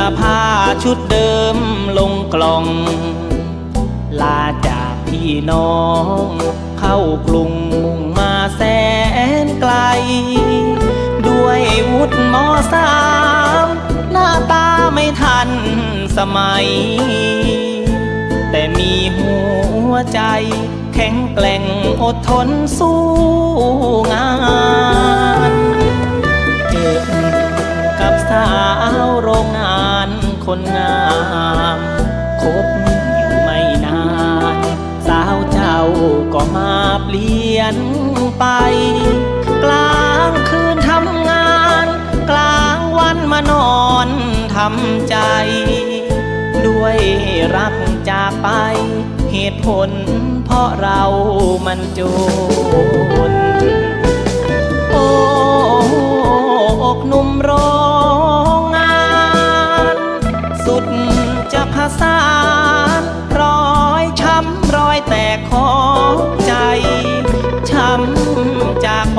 อผ้าชุดเดิมลงกล่อง ลาจากพี่น้อง เข้ากรุงมุ่งมาแสนไกล ด้วยวุฒิมสามหน้าตาไม่ทันสมัย แต่มีหัวใจแข็งแกร่งอดทนสู้งาน นไป กลางคืนทำงาน กลางวันมานอนทำใจ ด้วยรักจากไป เหตุผลเพราะเรามันจนโอ้อกหนุ่มโรง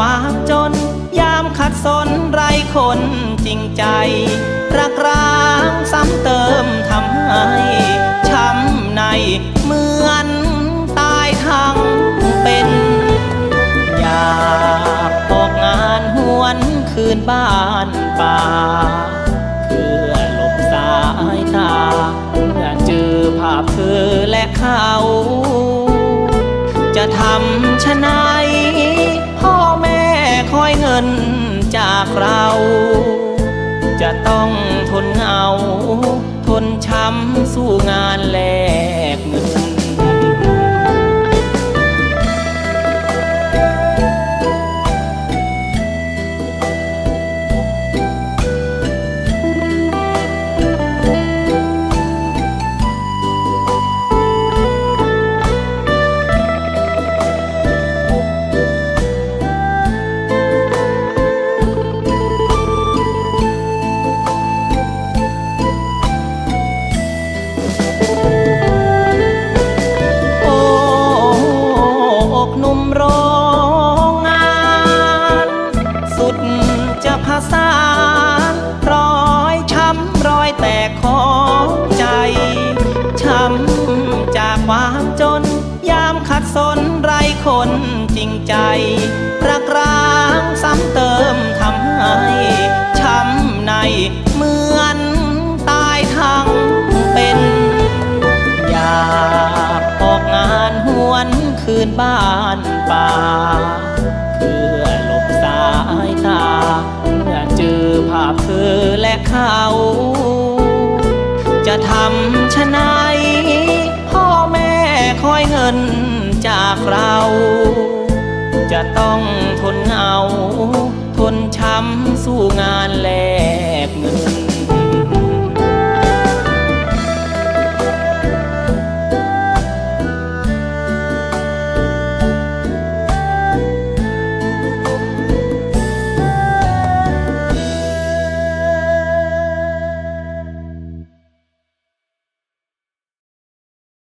ความจน ยามขัดสนไรคนจริงใจ รักร้างซ้ำเติมทำให้ช้ำในเหมือนตายทั้งเป็น อยากออกงานหวนคืนบ้านป่า เพื่อหลบสายตาเมื่อเจอภาพเธอและเขา จะทำชะไหน นจากเรา จะต้องทนเหงา ทนช้ำสู้งานแลกเงิน วามจน ยามขัดสนไรคนจริงใจ รักร้างซ้ำเติมทำให้ช้ำในเหมือนตายทั้งเป็น อยากออกงานหวนคืนบ้านป่า เพื่อหลบสายตา เมื่อเจอภาพเธอและเขา จะทำชนพ่ ต้องทนเอาทนช้ำสู้งานแลกเงิน